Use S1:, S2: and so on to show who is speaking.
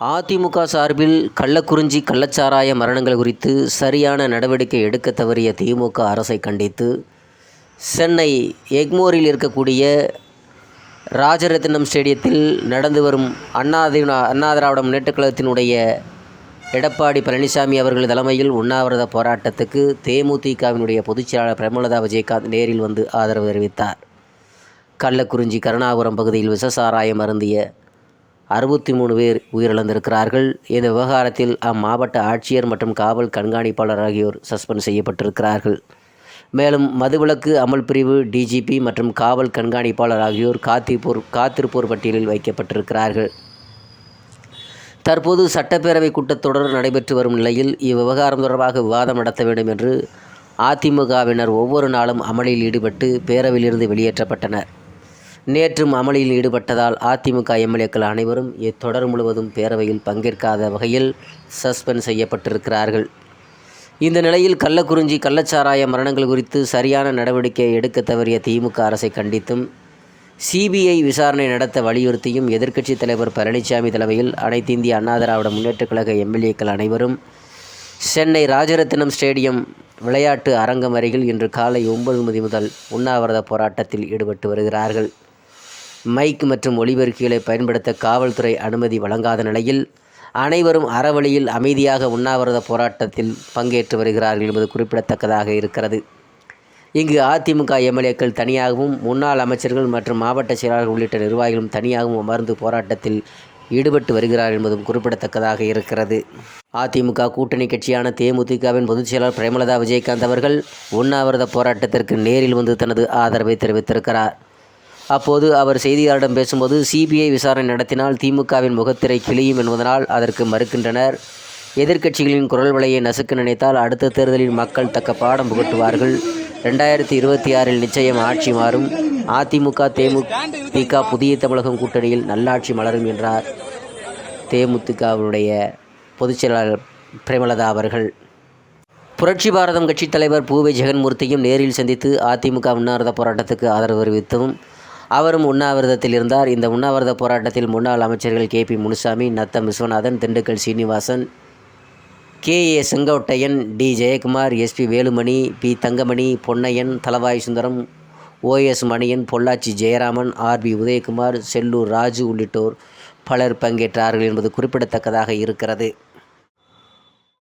S1: அதிமுக சார்பில் கள்ளக்குறிஞ்சி கள்ளச்சாராய மரணங்கள் குறித்து சரியான நடவடிக்கை எடுக்க தவறிய திமுக அரசை கண்டித்து சென்னை எக்மோரில் இருக்கக்கூடிய ராஜரத்தினம் ஸ்டேடியத்தில் நடந்து வரும் அண்ணா அண்ணா திராவிட முன்னேற்றக் கழகத்தினுடைய எடப்பாடி பழனிசாமி அவர்கள் தலைமையில் உண்ணாவிரத போராட்டத்துக்கு தேமுதிகவினுடைய பொதுச்செயலாளர் பிரேமலதா விஜயகாந்த் நேரில் வந்து ஆதரவு தெரிவித்தார். கள்ளக்குறிஞ்சி கருணாபுரம் பகுதியில் விஷசாராயம் அருந்திய அறுபத்தி மூணு பேர் உயிரிழந்திருக்கிறார்கள். இந்த விவகாரத்தில் அம்மாவட்ட ஆட்சியர் மற்றும் காவல் கண்காணிப்பாளர் ஆகியோர் சஸ்பெண்ட் செய்யப்பட்டிருக்கிறார்கள். மேலும் மதுவிலக்கு அமல் பிரிவு டிஜிபி மற்றும் காவல் கண்காணிப்பாளர் ஆகியோர் காத்திருப்போர் காத்திருப்போர் பட்டியலில் வைக்கப்பட்டிருக்கிறார்கள். தற்போது சட்டப்பேரவை கூட்டத்தொடர் நடைபெற்று வரும் நிலையில் இவ்விவகாரம் தொடர்பாக விவாதம் நடத்த வேண்டும் என்று அதிமுகவினர் ஒவ்வொரு நாளும் அமளியில் ஈடுபட்டு பேரவையிலிருந்து வெளியேற்றப்பட்டனர். நேற்றும் அமளியில் ஈடுபட்டதால் அதிமுக எம்எல்ஏக்கள் அனைவரும் இத்தொடர் முழுவதும் பேரவையில் பங்கேற்காத வகையில் சஸ்பெண்ட் செய்யப்பட்டிருக்கிறார்கள். இந்த நிலையில் கள்ளக்குறிஞ்சி கள்ளச்சாராய மரணங்கள் குறித்து சரியான நடவடிக்கை எடுக்க தவறிய திமுக அரசை கண்டித்தும் சிபிஐ விசாரணை நடத்த வலியுறுத்தியும் எதிர்க்கட்சித் தலைவர் பழனிசாமி தலைமையில் அனைத்து இந்திய அண்ணா திராவிட முன்னேற்றக் கழக எம்எல்ஏக்கள் அனைவரும் சென்னை ராஜரத்தினம் ஸ்டேடியம் விளையாட்டு அரங்கம் அருகில் இன்று காலை ஒன்பது மணி முதல் உண்ணாவிரத போராட்டத்தில் ஈடுபட்டு வருகிறார்கள். மைக் மற்றும் ஒளிபெருக்கிகளை பயன்படுத்த காவல்துறை அனுமதி வழங்காத நிலையில் அனைவரும் அறவழியில் அமைதியாக உண்ணாவிரத போராட்டத்தில் பங்கேற்று வருகிறார்கள் என்பது குறிப்பிடத்தக்கதாக இருக்கிறது. இங்கு அதிமுக எம்எல்ஏக்கள் தனியாகவும் முன்னாள் அமைச்சர்கள் மற்றும் மாவட்ட செயலாளர்கள் உள்ளிட்ட நிர்வாகிகளும் தனியாகவும் அமர்ந்து போராட்டத்தில் ஈடுபட்டு வருகிறார் என்பதும் குறிப்பிடத்தக்கதாக இருக்கிறது. அதிமுக கூட்டணி கட்சியான தேமுதிகவின் பொதுச் செயலாளர் பிரேமலதா விஜயகாந்த் அவர்கள் உண்ணாவிரத போராட்டத்திற்கு நேரில் வந்து தனது ஆதரவை தெரிவித்திருக்கிறார். அப்போது அவர் செய்தியாளரிடம் பேசும்போது சிபிஐ விசாரணை நடத்தினால் திமுகவின் முகத்திரை கிளியும் என்பதனால் அதற்கு மறுக்கின்றனர். எதிர்க்கட்சிகளின் குரல் வலையை நசுக்க நினைத்தால் அடுத்த தேர்தலில் மக்கள் தக்க பாடம் புகட்டுவார்கள். ரெண்டாயிரத்தி இருபத்தி ஆறில் நிச்சயம் ஆட்சி மாறும். அதிமுக தேமுதிக புதிய தமிழகம் கூட்டணியில் நல்லாட்சி மலரும் என்றார். தேமுதிகவுடைய பொதுச் செயலாளர் பிரேமலதா அவர்கள். புரட்சி பாரதம் கட்சித் தலைவர் பூவை ஜெகன்மூர்த்தியும் நேரில் சந்தித்து அதிமுக உண்ணாவிரத போராட்டத்துக்கு ஆதரவு தெரிவித்தும் அவரும் உண்ணாவிரதத்தில் இருந்தார். இந்த உண்ணாவிரத போராட்டத்தில் முன்னாள் அமைச்சர்கள் K P Munusamy Natham Viswanathan Dindigul Srinivasan K A Sengottaiyan D Jayakumar SP Velumani P Thangamani Ponnaiyan Thalavai Sundaram OS Manian Pollachi Jayaraman RB Udhayakumar Sellur Raju உள்ளிட்டோர் பலர் பங்கேற்றார்கள் என்பது குறிப்பிடத்தக்கதாக இருக்கிறது.